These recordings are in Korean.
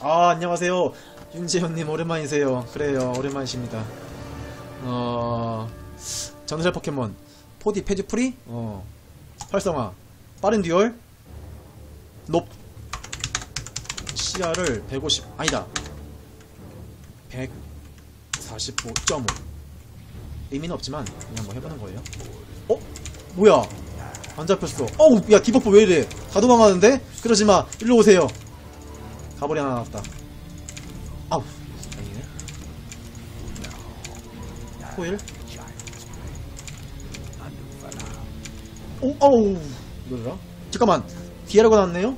아 안녕하세요. 윤재현님 오랜만이세요. 그래요. 오랜만이십니다. 어 전설 포켓몬 포디 페지프리? 어 활성화 빠른 듀얼? 높 시야를 150 아니다. 145.5 의미는 없지만 그냥 뭐 해보는 거예요. 어? 뭐야 안 잡혔어. 어우 야 디버프 왜 이래? 다 도망가는데? 그러지마. 일로 오세요. 가버리 하나 나왔다. 아우. 다행이네 코일? 오 아우. 뭐더라? 잠깐만. 뒤에라고 나왔네요?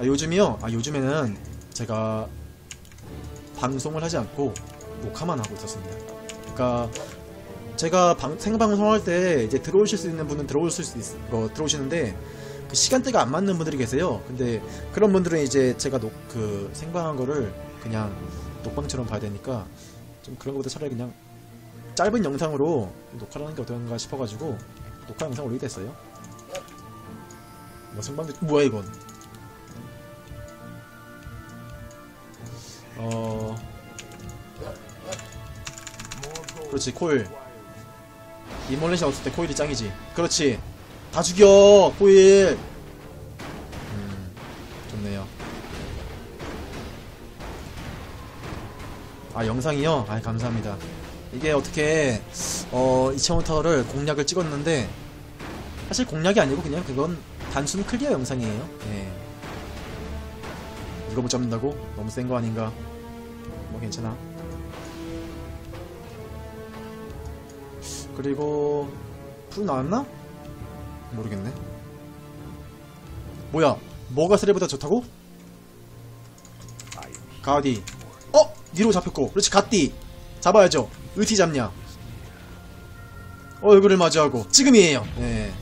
아 요즘이요? 아 요즘에는 제가 방송을 하지 않고 녹화만 하고 있었습니다. 그러니까 제가 방- 생방송할 때 이제 들어오실 수 있는 분은 들어오실 수 있, 어, 들어오시는데 그 시간대가 안 맞는 분들이 계세요. 근데 그런 분들은 이제 제가 녹, 그 생방한 거를 그냥 녹방처럼 봐야 되니까 좀 그런 것보다 차라리 그냥 짧은 영상으로 녹화를 하는 게 어떤가 싶어가지고 녹화 영상 올리게 됐어요. 뭐 생방도 뭐야 이건? 어 그렇지 코일 이몰레이션 없을 때 코일이 짱이지. 그렇지. 다 죽여 코일. 음 좋네요. 아 영상이요? 아 감사합니다. 이게 어떻게 어 이차원 타워를 공략을 찍었는데 사실 공략이 아니고 그냥 그건 단순 클리어 영상이에요. 예. 이거 못 잡는다고? 너무 센 거 아닌가? 뭐 괜찮아 그리고 풀 나왔나? 모르겠네. 뭐야? 뭐가 쓰레보다 좋다고? 가디. 어? 니로 잡혔고. 그렇지, 갓디. 잡아야죠. 의티 잡냐? 얼굴을 마주하고. 지금이에요. 예.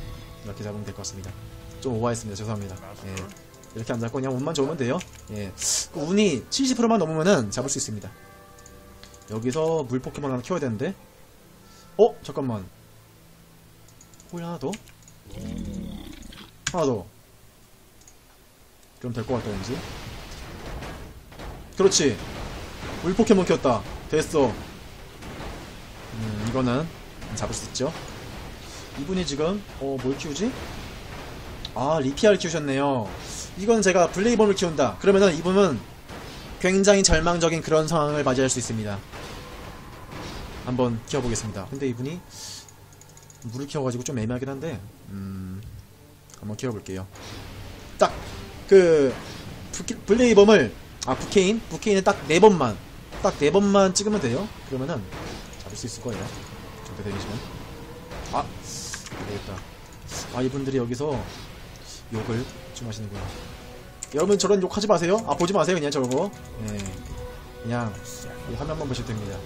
이렇게 잡으면 될 것 같습니다. 좀 오버했습니다. 죄송합니다. 예. 이렇게 안 잡고 그냥 운만 좋으면 돼요. 예. 그 운이 70%만 넘으면은 잡을 수 있습니다. 여기서 물 포켓몬 하나 키워야 되는데. 어? 잠깐만. 홀 하나 더? 하나 더. 그럼 될 것 같다, 왠지. 그렇지. 물 포켓몬 키웠다. 됐어. 음, 이거는 잡을 수 있죠. 이분이 지금, 어, 뭘 키우지? 아, 리피아를 키우셨네요. 이건 제가 블레이본을 키운다. 그러면은 이분은 굉장히 절망적인 그런 상황을 맞이할 수 있습니다. 한번 키워보겠습니다. 근데 이분이 물을 키워가지고 좀 애매하긴 한데, 음, 한번 키워볼게요. 딱, 그, 블레이범을, 아, 부케인? 부케인은 딱 네 번만 딱 네 번만 찍으면 돼요. 그러면은, 잡을 수 있을 거예요. 정도 되시면. 아, 안 되겠다. 아, 이분들이 여기서 욕을 좀 하시는구나. 여러분 저런 욕하지 마세요. 아, 보지 마세요. 그냥 저거. 예. 그냥, 이 화면만 보셔도 됩니다.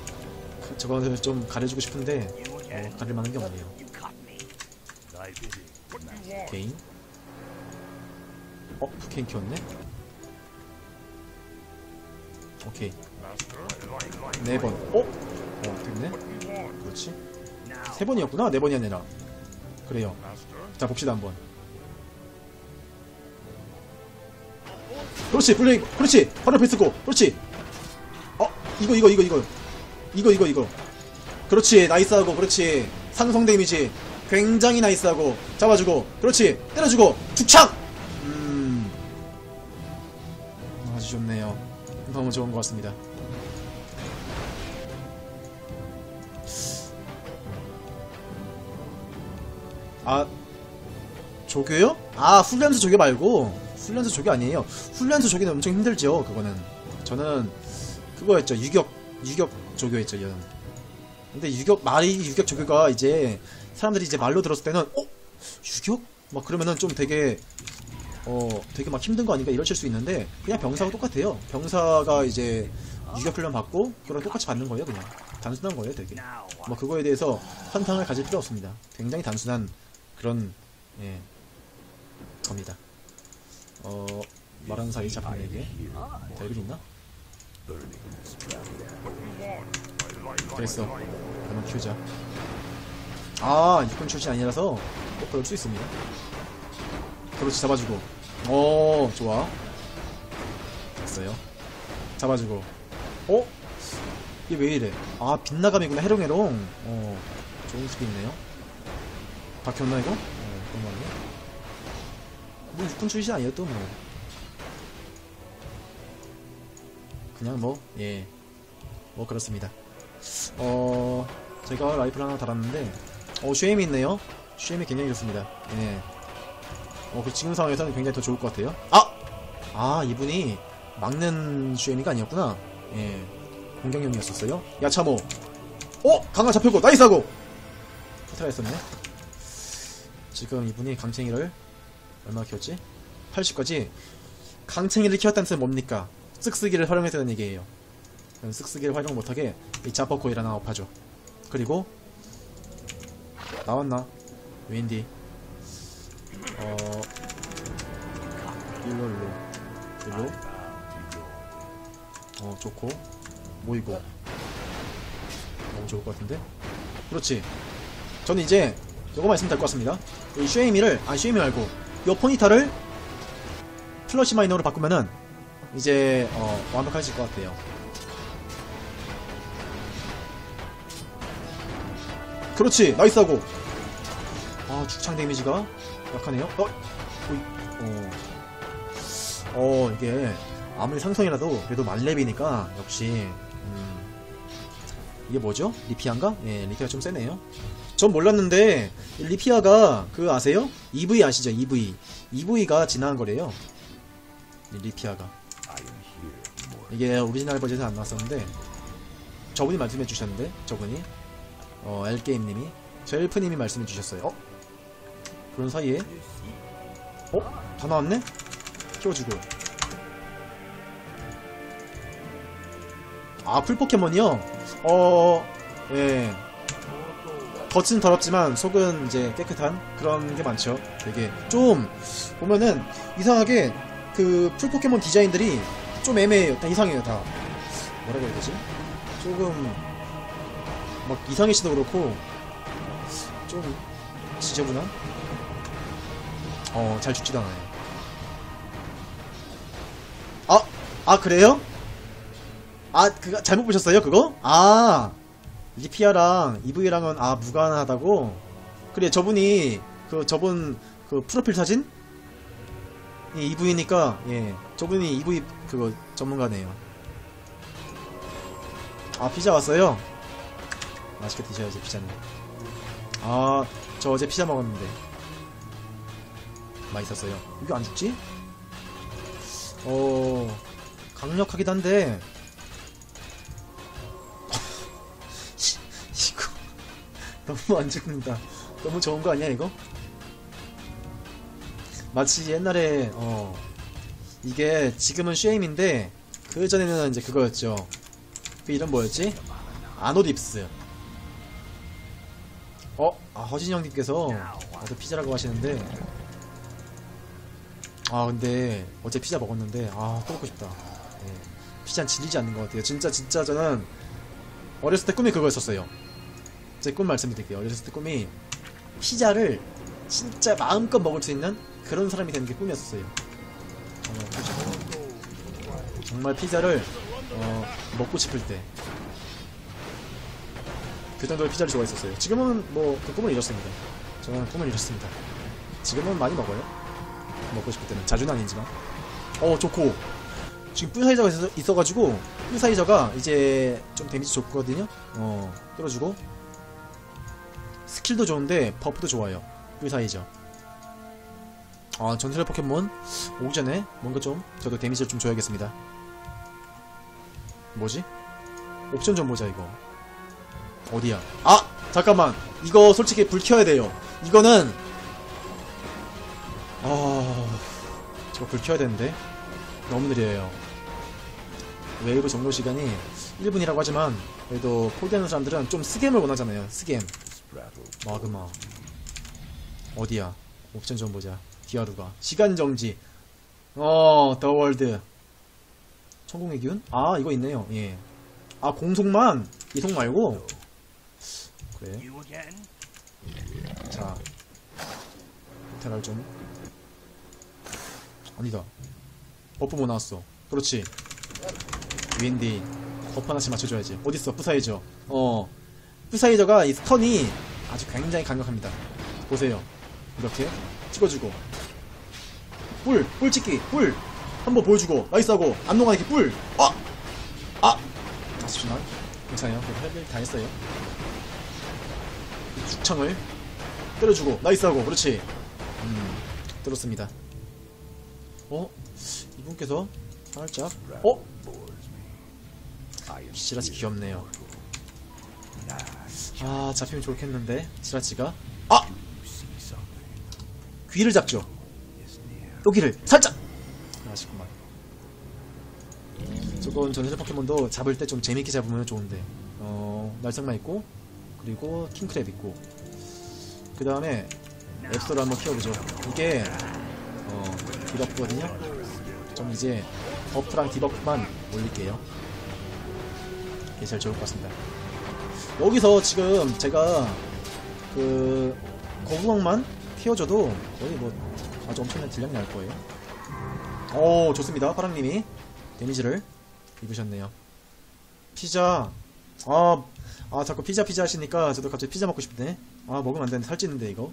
그- 저거는 좀 가려주고 싶은데, 어, 가릴 만한 게 없네요. 개인? 어, 부케인 키웠네? 오케이. 네 번. 어? 어, 됐네? 그렇지. 세 번이었구나? 네 번이 아니라. 그래요. 자, 봅시다, 한번. 그렇지, 블레이, 그렇지! 바로 쓰고, 그렇지! 어, 이거, 이거, 이거, 이거. 이거, 이거, 이거. 그렇지, 나이스하고, 그렇지. 상성 데미지. 굉장히 나이스하고, 잡아주고, 그렇지, 때려주고, 죽창! 음. 아주 좋네요. 너무 좋은 것 같습니다. 아, 조교요? 아, 훈련소 조교 말고, 훈련소 조교 아니에요. 훈련소 조교는 엄청 힘들죠, 그거는. 저는, 그거였죠. 유격, 유격 조교였죠, 얘는. 근데 유격, 말이 유격 조교가 이제, 사람들이 이제 말로 들었을 때는, 어? 유격? 막 그러면은 좀 되게, 어, 되게 막 힘든 거 아닌가 이러실 수 있는데, 그냥 병사가 똑같아요. 병사가 이제, 유격 훈련 받고, 그런 똑같이 받는 거예요, 그냥. 단순한 거예요, 되게. 뭐 그거에 대해서 환상을 가질 필요 없습니다. 굉장히 단순한 그런 예 겁니다. 어 말하는 사이 자판에게 대비 있나? 됐어. 그러면 키우자. 아 육군 출신 아니라서 꼭 그럴 수 있습니다. 그렇지 잡아주고 어, 좋아. 됐어요. 잡아주고. 어? 이게 왜 이래? 아, 빗나감이구나. 해롱해롱. 어, 좋은 습이 있네요. 박혔나, 이거? 어, 잠깐만요. 뭐, 육군 출신 아니었도 뭐. 그냥 뭐, 예. 뭐, 그렇습니다. 어, 제가 라이플 하나 달았는데, 어, 쉐임이 있네요. 쉐임이 굉장히 좋습니다. 예. 어, 그 지금 상황에서는 굉장히 더 좋을 것 같아요. 아! 아, 이분이 막는 쉐임이가 아니었구나. 예. 공격용이었었어요. 야, 참호. 어! 강화 잡혔고, 나이스하고! 포트가 했었네. 지금 이분이 강챙이를 얼마 키웠지? 80까지. 강챙이를 키웠다는 뜻은 뭡니까? 쓱쓰기를 활용했다는 얘기예요. 쓱쓰기를 활용 못하게 이 자퍼코일 하나 업하죠. 그리고 나왔나? 윈디. 어 일로 일로 일로 어 좋고 모이고 너무 좋을 것 같은데 그렇지 저는 이제 요거만 있으면 될 것 같습니다 이 쉐이미를 아 쉐이미 말고 요 포니타를 플러시 마이너로 바꾸면은 이제 어 완벽하실 것 같아요 그렇지 나이스 하고 아 죽창 데미지가 약하네요 어? 어. 어 이게 아무리 상성이라도 그래도 만렙이니까 역시 음, 이게 뭐죠? 리피아인가? 예 리피아 좀 세네요 전 몰랐는데 이 리피아가 그 아세요? EV 아시죠? EV EV가 지나간 거래요 이 리피아가 이게 오리지널 버전에 안 나왔었는데 저분이 말씀해 주셨는데 저분이 어 엘게임님이 젤프님이 말씀해 주셨어요 어? 그런 사이에 어? 다 나왔네? 키워주고 아 풀포켓몬이요? 어... 예 겉은 더럽지만 속은 이제 깨끗한 그런 게 많죠 되게 좀 보면은 이상하게 그 풀포켓몬 디자인들이 좀 애매해요 다 이상해요 다 뭐라고 해야 되지? 조금 막 이상희 씨도 그렇고 좀 지저분한 어 잘 죽지도 않아요 아! 아 그래요? 아 그거 잘못 보셨어요 그거? 아 리피아랑 EV랑은 아 무관하다고? 그래 저분이 그 저분 그 프로필 사진? 예, EV니까 예 저분이 EV 그거 전문가네요 아 피자 왔어요? 맛있게 드셔야지 피자는 아 저 어제 피자 먹었는데 맛있었어요 이거 안 죽지? 어 강력하긴 한데 이거 너무 안 죽는다 너무 좋은 거 아니야 이거? 마치 옛날에 어 이게 지금은 쉐임인데 그 전에는 이제 그거였죠. 그 이름 뭐였지? 아노딥스. 어? 아 허진 형님께서 어제 피자라고 하시는데. 아 근데 어제 피자 먹었는데 아 또 먹고 싶다. 예. 피자는 질리지 않는 것 같아요. 진짜 진짜 저는 어렸을 때 꿈이 그거였었어요. 제 꿈 말씀드릴게요. 어렸을 때 꿈이 피자를 진짜 마음껏 먹을 수 있는 그런 사람이 되는 게 꿈이었어요 피자- 정말 피자를 어, 먹고 싶을 때 그 정도로 피자를 좋아했었어요. 지금은 뭐 그 꿈을 잃었습니다. 저는 꿈을 잃었습니다. 지금은 많이 먹어요. 먹고 싶을 때는 자주는 아니지만. 어 좋고 지금 뿔사이저가 있어, 있어가지고 뿔사이저가 이제 좀 데미지 좋거든요. 어 끌어주고 스킬도 좋은데 버프도 좋아요. 뿔사이저. 아 전설의 포켓몬 오기 전에 뭔가 좀 저도 데미지를 좀 줘야겠습니다. 뭐지? 옵션 좀 보자 이거. 어디야? 아! 잠깐만. 이거 솔직히 불 켜야 돼요. 이거는 아... 저거 불 켜야 되는데 너무 느려요. 웨이브 정도 시간이 1분이라고 하지만 그래도 포기하는 사람들은 좀 스겜을 원하잖아요. 스겜. 마그마. 어디야? 옵션 좀 보자. 디아루가. 시간 정지. 어, 더 월드. 천공의 기운? 아, 이거 있네요. 예. 아, 공속만? 이속 말고? 그래. 자. 테랄 좀. 아니다. 버프 뭐 나왔어. 그렇지. 윈디. 버프 하나씩 맞춰줘야지. 어딨어? 부사이저. 어. 부사이저가 이 스턴이 아주 굉장히 강력합니다. 보세요. 이렇게 찍어주고. 뿔! 뿔 찍기! 뿔! 한번 보여주고. 나이스하고. 안 녹아, 이렇게 뿔! 아! 아! 아쉽지만. 괜찮아요. 그래도 할일 다 했어요. 이 죽창을 때려주고. 나이스하고. 그렇지. 음, 들었습니다. 어? 이분께서 살짝 어? 시라치 귀엽네요. 아 잡히면 좋겠는데 시라치가 아! 귀를 잡죠. 여기를 살짝 아쉽구만. 저건 전설 포켓몬도 잡을 때 좀 재밌게 잡으면 좋은데 어 날성만 있고 그리고 킹크랩 있고 그 다음에 앱스토를 한번 키워보죠. 이게 어, 디버프거든요. 좀 이제 버프랑 디버프만 올릴게요. 이게 제일 좋을 것 같습니다. 여기서 지금 제가 그 거구왕만 키워줘도 거의 뭐 아주 엄청난 딜량이 날 거예요. 오 좋습니다. 파랑님이 데미지를 입으셨네요. 피자 아, 아 자꾸 피자 피자 하시니까 저도 갑자기 피자 먹고 싶네. 아 먹으면 안 되는데 살찌는데 이거.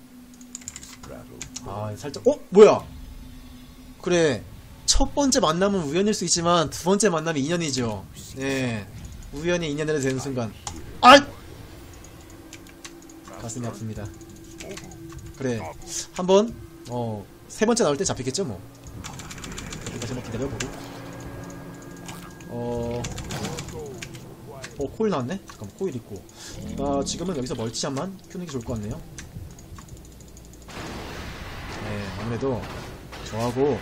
아 살짝 어 뭐야? 그래 첫 번째 만남은 우연일 수 있지만 두 번째 만남이 인연이죠. 네 우연히 인연이 되는 순간 아 가슴이 아픕니다. 그래 한번 어 세 번째 나올 때 잡히겠죠 뭐. 다시 한번 기다려보고. 어. 어, 코일 나왔네? 잠깐만, 코일 있고. 나 지금은 여기서 멀티샷만 켜는 게 좋을 것 같네요. 네, 아무래도 저하고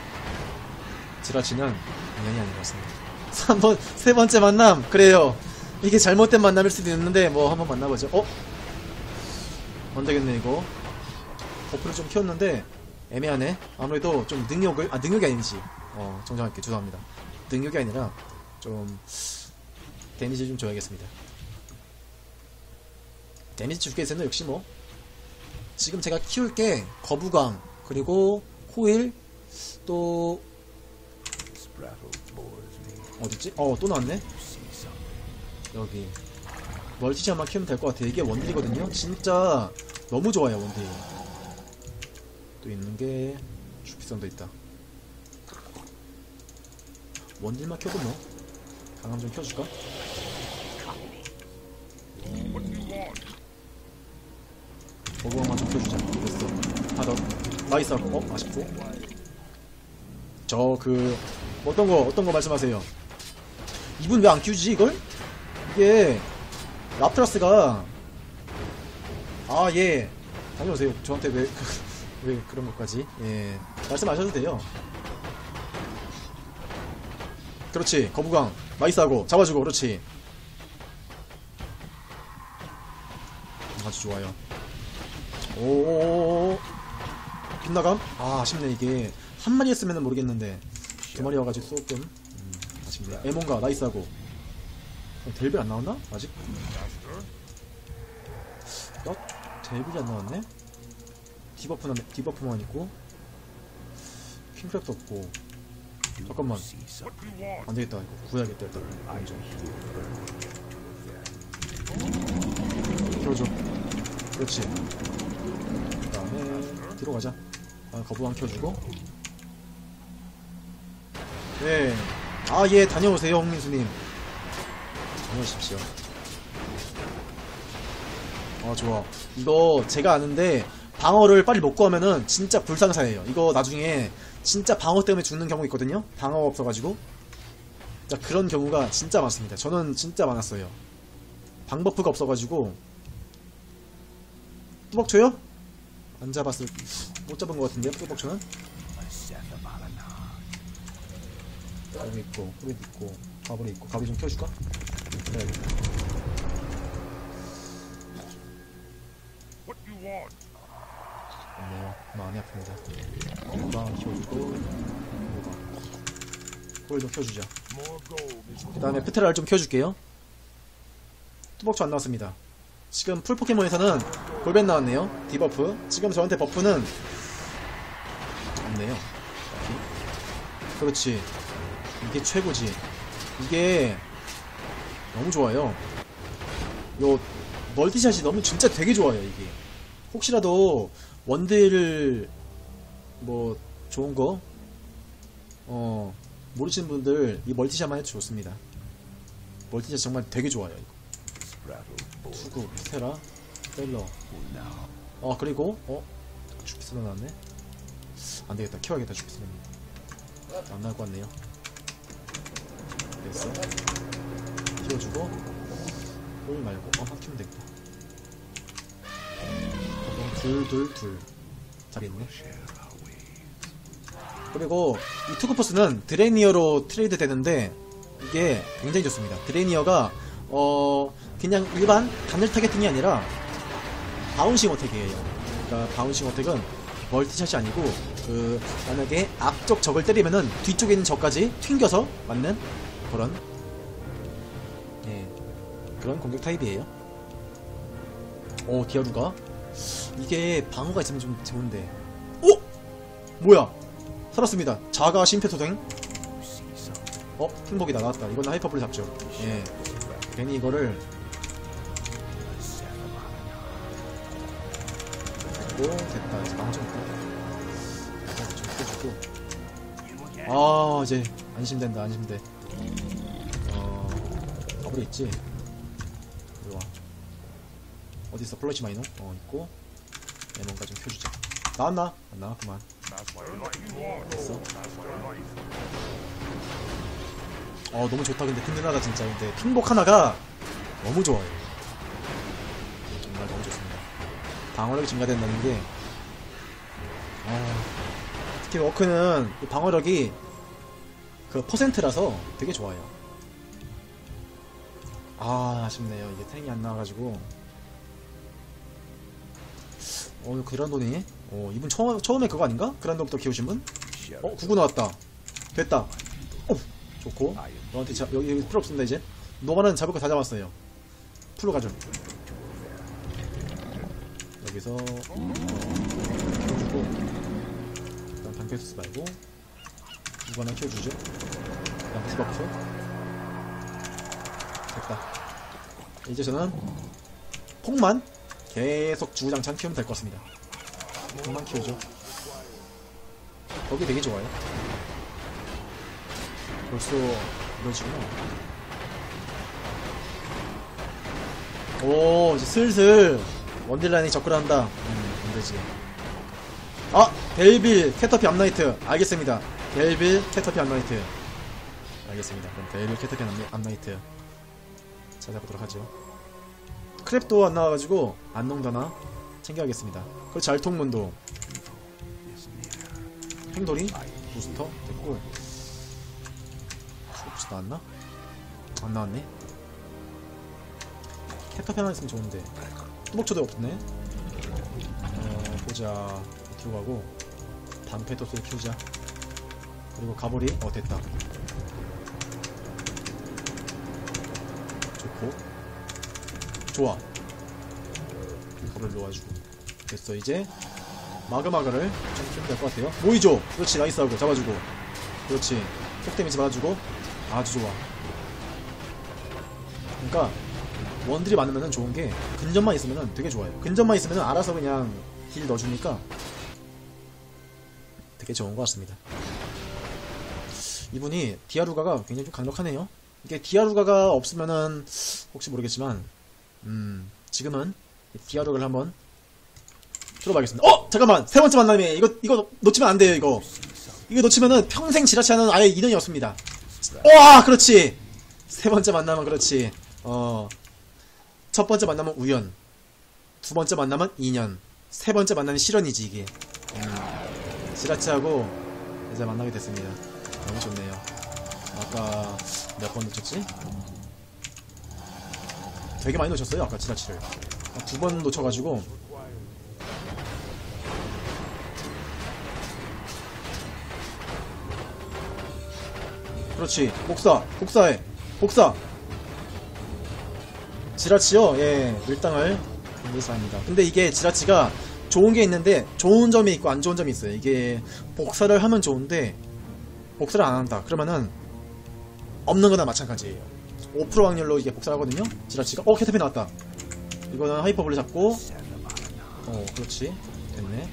지라치는 인연이 아닌 것 같습니다. 3번, 세 번째 만남! 그래요. 이게 잘못된 만남일 수도 있는데, 뭐, 한번 만나보죠. 어? 안 되겠네, 이거. 버프를 좀 키웠는데, 애매하네. 아무래도 좀 능력을, 아, 능력이 아니지. 어, 정정할게. 죄송합니다. 능력이 아니라, 좀, 데미지 좀 줘야겠습니다. 데미지 주기 위해서는 역시 뭐, 지금 제가 키울 게 거부광, 그리고 코일, 또, 어딨지? 어, 또 나왔네? 여기. 멀티샷만 키우면 될 것 같아요. 이게 원딜이거든요? 진짜 너무 좋아요, 원딜. 또 있는 게, 슈피선도 있다. 원딜만 켜도 뭐, 강함 좀 켜줄까? 오버만 좀 켜주자. 됐어. 아, 너, 나이스 어? 아쉽고. 저, 그, 어떤 거, 어떤 거 말씀하세요? 이분 왜 안 키우지, 이걸? 이게, 랍트라스가, 아, 예. 다녀오세요. 저한테 왜, 왜 그런 것까지. 예. 말씀하셔도 돼요. 그렇지. 거부강. 나이스하고. 잡아주고. 그렇지. 아주 좋아요. 오. 빗나감? 아, 아쉽네, 이게. 한 마리 했으면 모르겠는데. 두 마리 와가지고 조금. 음, 아쉽네. 에몬가, 나이스하고. 어, 델빌 안 나왔나? 아직? 어? 델빌이 안 나왔네? 디버프나, 디버프만 있고. 킹크랩도 없고. 잠깐만. 안 되겠다. 이거 구해야겠다. 일단. 먼저. 켜줘. 그렇지. 그 다음에, 뒤로 가자. 아, 거부왕 켜주고. 네. 아, 예, 다녀오세요, 홍민수님. 다녀오십시오. 아, 좋아. 이거 제가 아는데, 방어를 빨리 먹고 하면은 진짜 불상사예요. 이거 나중에 진짜 방어 때문에 죽는 경우 있거든요? 방어가 없어가지고. 자, 그런 경우가 진짜 많습니다. 저는 진짜 많았어요. 방버프가 없어가지고. 뚜벅초요? 안 잡았을, 못 잡은 것 같은데요, 뚜벅초는? 여기 있고, 여기 있고, 가브리 있고, 가브리 좀 켜줄까? 그래야겠다. Want? 없네요. 마음이 아픕니다. 건강 키워주고, 건강. 홀도 is 그 다음에 프테라를 좀 켜줄게요. 투벅초 안 나왔습니다. 지금 풀 포켓몬에서는 골벤 나왔네요. 디버프. 지금 저한테 버프는 없네요. 그렇지. 이게 최고지. 이게 너무 좋아요. 요 멀티샷이 너무 진짜 되게 좋아요 이게. 혹시라도 원딜을 뭐 좋은 거 어, 모르시는 분들 이 멀티샷만 해도 좋습니다. 멀티샷 정말 되게 좋아요. 이거. 투구, 스테라, 셀러. 어 그리고 어 주피스가 나왔네. 안 되겠다. 키워야겠다 주피스는. 안 나올 것 같네요. 됐어. 키워주고 홀 말고 어 키우면 되겠다. 그럼 둘둘 둘. 자리 있네. 그리고 이 투구포스는 드레니어로 트레이드 되는데 이게 굉장히 좋습니다. 드레니어가 어 그냥 일반 단일 타겟팅이 아니라 바운싱 어택이에요. 그러니까 바운싱 어택은 멀티샷이 아니고 그 만약에 앞쪽 적을 때리면은 뒤쪽에 있는 적까지 튕겨서 맞는 그런 예 그런 공격 타입이에요. 오 디아루가 이게 방어가 있으면 좀 좋은데 오 뭐야 살았습니다. 자가 심폐소생. 어? 킹복이 나왔다. 이건 하이퍼블을 잡죠. 예. 괜히 이거를. 오, 됐다. 이제 방어 좀 있다. 좀 켜주고. 아, 이제 안심된다, 안심돼. 어, 버블이 있지? 이리 와. 어딨어? 플러시 마이너? 어, 있고. 얘 뭔가 좀 켜주자. 나왔나? 안 나왔구만. 됐어. 어 너무 좋다 근데 든든하다 진짜 근데 핑복 하나가 너무 좋아요 정말 너무 좋습니다 방어력이 증가된다는 게 아, 특히 워크는 이 방어력이 그 퍼센트라서 되게 좋아요 아 아쉽네요 이게 탱이 안 나와가지고 어 그란돈이? 어 이분 처음, 처음에 그거 아닌가? 그란돈부터 키우신 분? 어 구구 나왔다. 됐다. 어 좋고. 너한테 자, 여기, 여기 필요 없습니다 이제. 노가는 잡을 거 다 잡았어요. 풀로 가죠. 여기서 어, 키워주고 일단 방패스 말고 이거 하나 키워주죠. 그다음 디버프 됐다. 이제 저는 폭만 계속 주구장창 키우면 될 것 같습니다. 폭만 키우죠. 거기 되게 좋아요. 벌써 식으로 오 이제 슬슬 원딜라인이 접근한다. 음 안 되지. 아 델빌 캐터피 암나이트. 알겠습니다. 델빌 캐터피 암나이트. 알겠습니다. 그럼 델빌 캐터피 암- 암나이트. 찾아보도록 하죠 크랩도 안 나와가지고 안농다나 챙겨야겠습니다 그리고 잘통문도 팽돌이 부스터 됐고 혹시 나왔나? 안 나왔네. 캐터피 하나 있으면 좋은데. 뚜벅초도 없네. 어, 보자. 뒤로 가고. 방패토스를 키우자. 그리고 가보리. 어, 됐다. 좋고. 좋아. 가보를 놓아주고. 됐어, 이제. 마그마그를 좀 키우면 될 것 같아요. 모이죠! 그렇지, 나이스하고. 잡아주고. 그렇지. 폭 데미지 받아주고. 아주 좋아. 그러니까 원들이 많으면 좋은 게 근접만 있으면 되게 좋아요. 근접만 있으면 알아서 그냥 힐 넣어주니까 되게 좋은 것 같습니다. 이분이 디아루가가 굉장히 좀 강력하네요. 이게 디아루가가 없으면은 혹시 모르겠지만 음 지금은 이 디아루가를 한번 들어봐야겠습니다. 어 잠깐만 세 번째 만남에 이거 이거 놓치면 안 돼요 이거 이거 놓치면은 평생 지라치하는 아예 인연이 없습니다. 와, 그렇지. 세 번째 만나면 그렇지. 어. 첫 번째 만나면 우연. 두 번째 만나면 인연. 세 번째 만나면 실연이지, 이게. 음. 지라치하고 이제 만나게 됐습니다. 너무 좋네요. 아까 몇 번 놓쳤지? 되게 많이 놓쳤어요, 아까 지라치를. 두 번 놓쳐가지고. 그렇지. 복사. 복사해. 복사. 지라치요? 예. 밀당을 공개해서 합니다. 근데 이게 지라치가 좋은 게 있는데 좋은 점이 있고 안 좋은 점이 있어요. 이게 복사를 하면 좋은데 복사를 안 한다. 그러면은 없는 거나 마찬가지예요. 5% 확률로 이게 복사하거든요. 지라치가 어 캐터피 나왔다. 이거는 하이퍼블리 잡고 어 그렇지 됐네.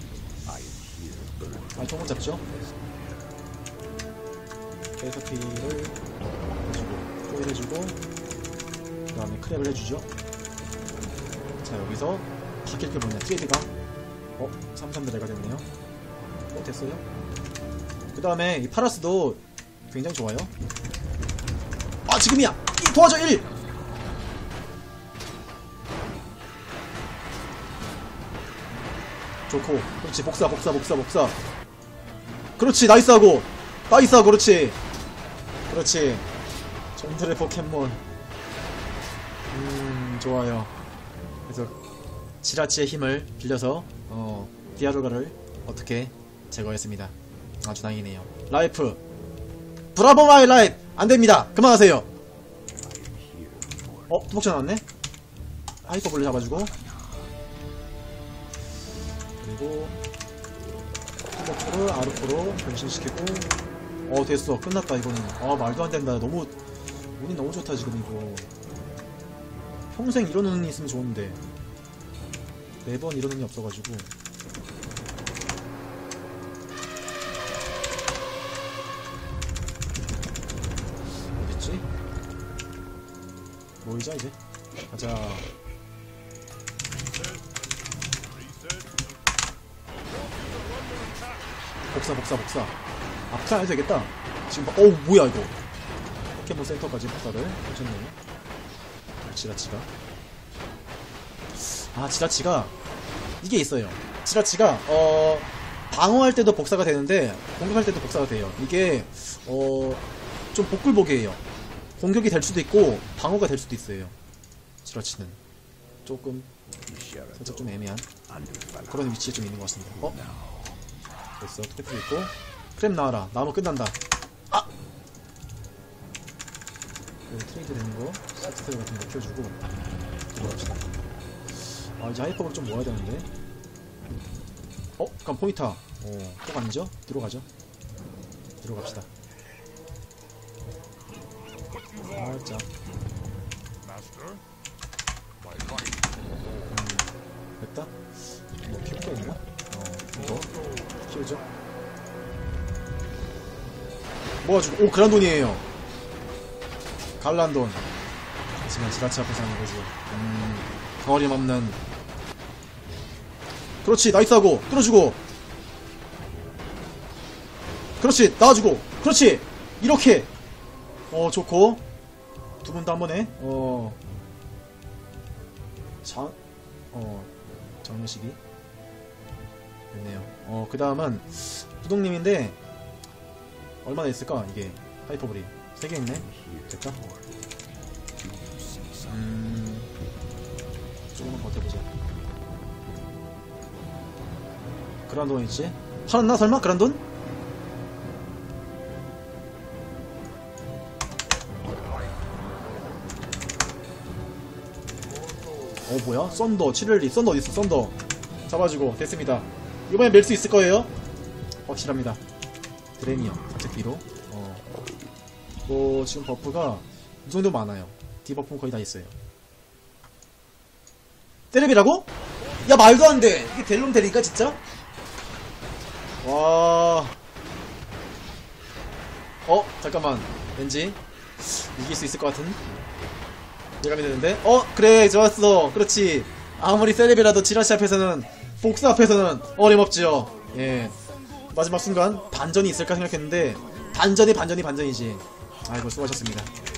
아 통은 잡죠. 캐터피를 해주고 또 해주고 그 다음에 크랩을 해주죠. 자 여기서 바뀔 게 뭐냐 트레이드가 어 3-3대가 됐네요. 어 됐어요. 그 다음에 이 파라스도 굉장히 좋아요. 아 지금이야! 이 도와줘 1! 좋고. 그렇지. 복사 복사 복사 복사. 그렇지. 나이스하고. 나이스하고 그렇지. 그렇지. 정들의 포켓몬. 음 좋아요. 그래서 지라치의 힘을 빌려서 어 디아루가를 어떻게 제거했습니다. 아주 다행이네요. 라이프. 브라보 마이 라이프 안됩니다. 그만하세요. 어? 투복자 나왔네? 하이퍼블리 잡아주고. 그리고 투복자를 아르코로 변신시키고. 어 됐어. 끝났다 이거는. 아 말도 안 된다. 너무 운이 너무 좋다 지금 이거. 평생 이런 운이 있으면 좋은데. 매번 이런 운이 없어가지고 어딨지? 모이자 이제. 가자. 복사 복사 복사. 앞사 해도 되겠다. 지금 봐- 어우 뭐야 이거. 포켓몬 센터까지 복사를. 해줬네요 지라치가. 아 지라치가. 이게 있어요. 지라치가 어 방어할 때도 복사가 되는데 공격할 때도 복사가 돼요. 이게 어 좀 복불복이에요 공격이 될 수도 있고 방어가 될 수도 있어요. 지라치는. 조금 살짝 좀 애매한 그런 위치에 좀 있는 것 같습니다. 어? 됐어. 트래프 있고. 크랩 나와라. 나무 끝난다. 아! 트레이드 되는 거 섹스테일 같은 거 키워주고 들어갑시다. 아 이제 하이퍼를 좀 모아야 되는데. 어? 그럼 포이타 어, 꼭 아니죠? 들어가죠? 들어갑시다 살짝 됐다? 뭐 키울 거 있나? 어 이거? 키우죠. 모아주고 오 그란돈이에요. 갈란돈. 하지만 지라치 앞에서 하는 거지. 음 어림없는. 그렇지 나이스하고. 뚫어주고. 그렇지 나와주고. 그렇지 이렇게. 어 좋고 두 분 다 한 번에? 어. 자, 어 정리식이? 됐네요. 어 그 다음은 부동님인데 얼마나 있을까 이게? 하이퍼블이 3개 있네. 됐다 음 조금만 버텨보자. 그란돈 있지? 팔았나 설마? 그란돈? 어 뭐야? 썬더. 7일리. 썬더 어딨어? 썬더. 잡아주고. 됐습니다. 이번엔 멜 수 있을 거예요. 확실합니다. 드레니어 살짝 뒤로. 어. 뭐 지금 버프가 이 정도 많아요. 디버프는 거의 다 있어요. 때레비라고? 야 말도 안돼. 이게 델롬 되니까 진짜? 와. 어? 잠깐만. 왠지 이길 수 있을 것 같은 예감이 되는데? 어 그래 좋았어. 그렇지. 아무리 세레비라도 지라시 앞에서는 복스 앞에서는 어림없지요. 예. 마지막 순간 반전이 있을까 생각했는데 반전이 반전이 반전이지. 아이고 수고하셨습니다